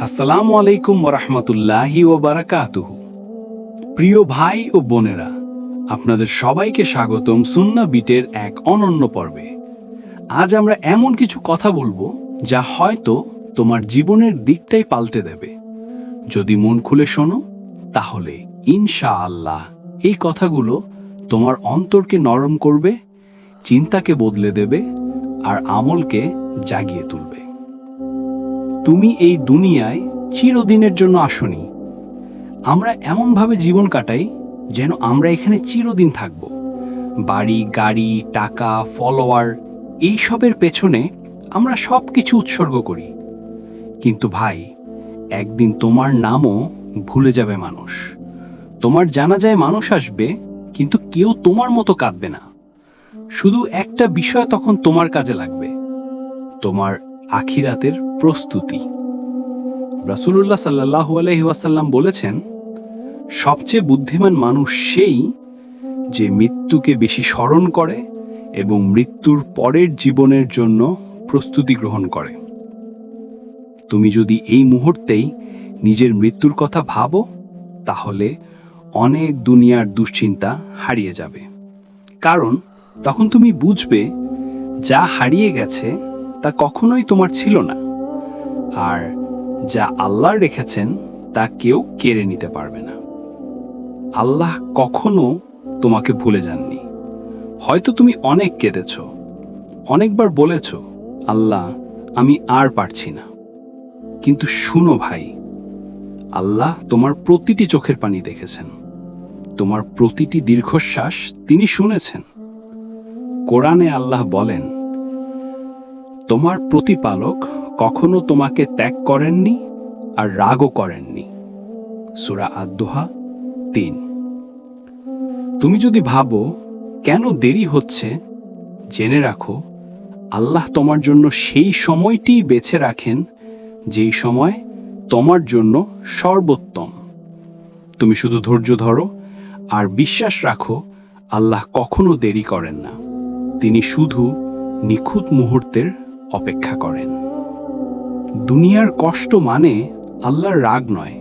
আসসালামু আলাইকুম ওরহমতুল্লাহি ও বারাকাতুহু প্রিয় ভাই ও বোনেরা, আপনাদের সবাইকে স্বাগতম সুন্না বিটের এক অনন্য পর্বে। আজ আমরা এমন কিছু কথা বলব যা হয়তো তোমার জীবনের দিকটাই পাল্টে দেবে। যদি মন খুলে শোনো, তাহলে ইনশা আল্লাহ এই কথাগুলো তোমার অন্তরকে নরম করবে চিন্তাকে বদলে দেবে আর আমলকে জাগিয়ে তুলবে। তুমি এই দুনিয়ায় চিরদিনের জন্য আসনি। আমরা এমনভাবে জীবন কাটাই যেন আমরা এখানে চিরদিন থাকব। বাড়ি, গাড়ি, টাকা, ফলোয়ার, এইসবের পেছনে আমরা সব কিছু উৎসর্গ করি। কিন্তু ভাই, একদিন তোমার নামও ভুলে যাবে মানুষ। তোমার জানা যায় মানুষ আসবে, কিন্তু কেউ তোমার মতো কাঁদবে না। শুধু একটা বিষয় তখন তোমার কাজে লাগবে, তোমার আখিরাতের প্রস্তুতি। রাসূলুল্লাহ সাল্লাল্লাহু আলাইহি ওয়াসাল্লাম বলেছেন, সবচেয়ে বুদ্ধিমান মানুষ সেই যে মৃত্যুকে বেশি স্মরণ করে এবং মৃত্যুর পরের জীবনের জন্য প্রস্তুতি গ্রহণ করে। তুমি যদি এই মুহূর্তেই নিজের মৃত্যুর কথা ভাবো, তাহলে অনেক দুনিয়ার দুশ্চিন্তা হারিয়ে যাবে। কারণ তখন তুমি বুঝবে যা হারিয়ে গেছে তা কখনোই তোমার ছিল না। আর যা আল্লাহ রেখেছেন তা কেউ কেড়ে নিতে পারবে না। আল্লাহ কখনো তোমাকে ভুলে যাননি। হয়তো তুমি অনেক কেঁদেছ, অনেকবার বলেছ, আল্লাহ, আমি আর পারছি না। কিন্তু শুনো ভাই, আল্লাহ তোমার প্রতিটি চোখের পানি দেখেছেন। তোমার প্রতিটি দীর্ঘশ্বাস তিনি শুনেছেন। কোরআনে আল্লাহ বলেন, তোমার প্রতিপালক কখনো তোমাকে ত্যাগ করেননি আর রাগও করেননি। সুরা আদোহা তিন। তুমি যদি ভাবো, কেন দেরি হচ্ছে? জেনে রাখো, আল্লাহ তোমার জন্য সেই সময়টি বেছে রাখেন, যেই সময় তোমার জন্য সর্বোত্তম। তুমি শুধু ধৈর্য ধরো আর বিশ্বাস রাখো, আল্লাহ কখনো দেরি করেন না। তিনি শুধু নিখুঁত মুহূর্তের অপেক্ষা করেন। দুনিয়ার কষ্ট মানে আল্লাহর রাগ নয়।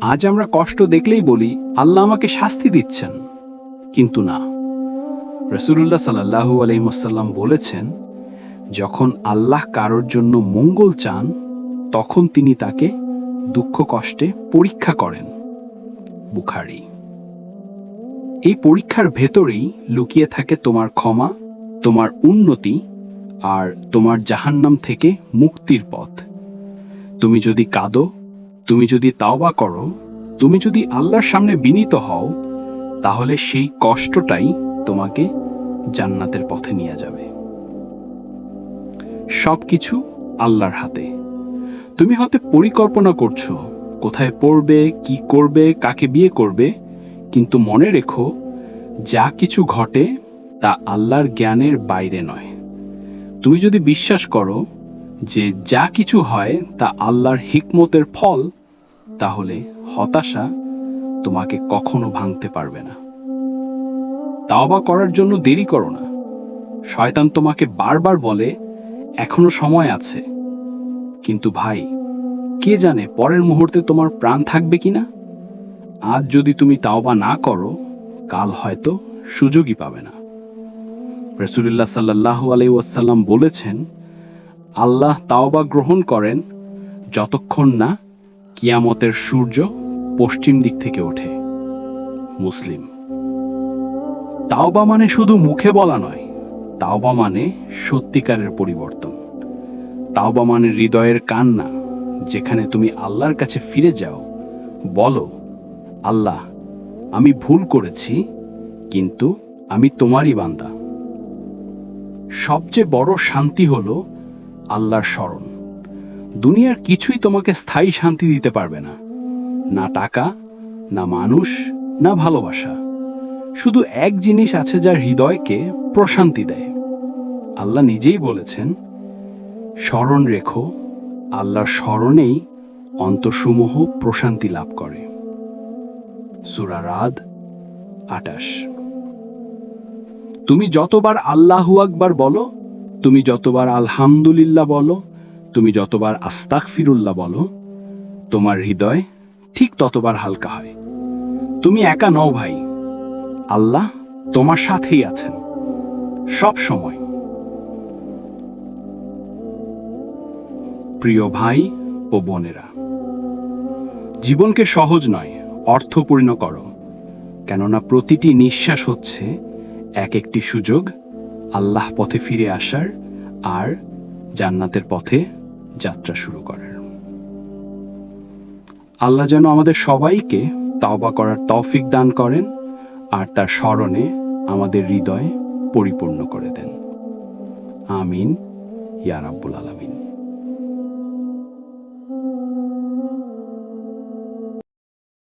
আজ আমরা কষ্ট দেখলেই বলি, আল্লাহ আমাকে শাস্তি দিচ্ছেন। কিন্তু না। রসুল্লাহ সাল্লাহু আলহিমসাল্লাম বলেছেন, যখন আল্লাহ কারোর জন্য মঙ্গল চান, তখন তিনি তাকে দুঃখ কষ্টে পরীক্ষা করেন। বুখারি। এই পরীক্ষার ভেতরেই লুকিয়ে থাকে তোমার ক্ষমা তোমার উন্নতি আর তোমার জাহান্নাম থেকে মুক্তির পথ। তুমি যদি কাঁদো, তুমি যদি তাওবা করো, তুমি যদি আল্লাহর সামনে বিনীত হও, তাহলে সেই কষ্টটাই তোমাকে জান্নাতের পথে নিয়ে যাবে। সবকিছু আল্লাহর হাতে। তুমি হয়তো পরিকল্পনা করছ, কোথায় পড়বে, কি করবে, কাকে বিয়ে করবে, কিন্তু মনে রেখো, যা কিছু ঘটে তা আল্লাহর জ্ঞানের বাইরে নয়। তুমি যদি বিশ্বাস করো যে যা কিছু হয় তা আল্লাহর হিকমতের ফল, তাহলে হতাশা তোমাকে কখনো ভাঙতে পারবে না। তাওবা করার জন্য দেরি করো না। শয়তান তোমাকে বারবার বলে, এখনও সময় আছে। কিন্তু ভাই, কে জানে পরের মুহূর্তে তোমার প্রাণ থাকবে কিনা? আজ যদি তুমি তাওবা না করো, কাল হয়তো সুযোগই পাবে না। রসুলিল্লাহ সাল্লাহু আলাই ওয়াসাল্লাম বলেছেন, আল্লাহ তাওবা গ্রহণ করেন যতক্ষণ না কিয়ামতের সূর্য পশ্চিম দিক থেকে ওঠে। মুসলিম, তাওবা মানে শুধু মুখে বলা নয়, তাওবা মানে সত্যিকারের পরিবর্তন। তাওবা মানে হৃদয়ের কান্না, যেখানে তুমি আল্লাহর কাছে ফিরে যাও, বলো, আল্লাহ, আমি ভুল করেছি, কিন্তু আমি তোমারই বান্দা। সবচেয়ে বড় শান্তি হল আল্লাহর স্মরণ। দুনিয়ার কিছুই তোমাকে স্থায়ী শান্তি দিতে পারবে না। না টাকা, না মানুষ, না ভালোবাসা। শুধু এক জিনিস আছে যার হৃদয়কে প্রশান্তি দেয়। আল্লাহ নিজেই বলেছেন, স্মরণ রেখো, আল্লাহর স্মরণেই অন্তসমূহ প্রশান্তি লাভ করে। সুরা রাদ আটাশ। তুমি যতবার আল্লাহু আকবার বলো, তুমি যতবার আলহামদুলিল্লাহ বলো, তুমি যতবার আস্তাক ফিরুল্লাহ বলো, তোমার হৃদয় ঠিক ততবার হালকা হয়। তুমি একা নও ভাই, আল্লাহ তোমার সাথেই আছেন, সব সময়। প্রিয় ভাই ও বোনেরা, জীবনকে সহজ নয়, অর্থপূর্ণ করো, কেননা প্রতিটি নিঃশ্বাস হচ্ছে এক একটি সুযোগ আল্লাহ পথে ফিরে আসার আর জান্নাতের পথে যাত্রা শুরু করার। আল্লাহ যেন আমাদের সবাইকে তাওবা করার তৌফিক দান করেন আর তার স্মরণে আমাদের হৃদয় পরিপূর্ণ করে দেন। আমিন, ইয়া রাব্বুল আলামিন।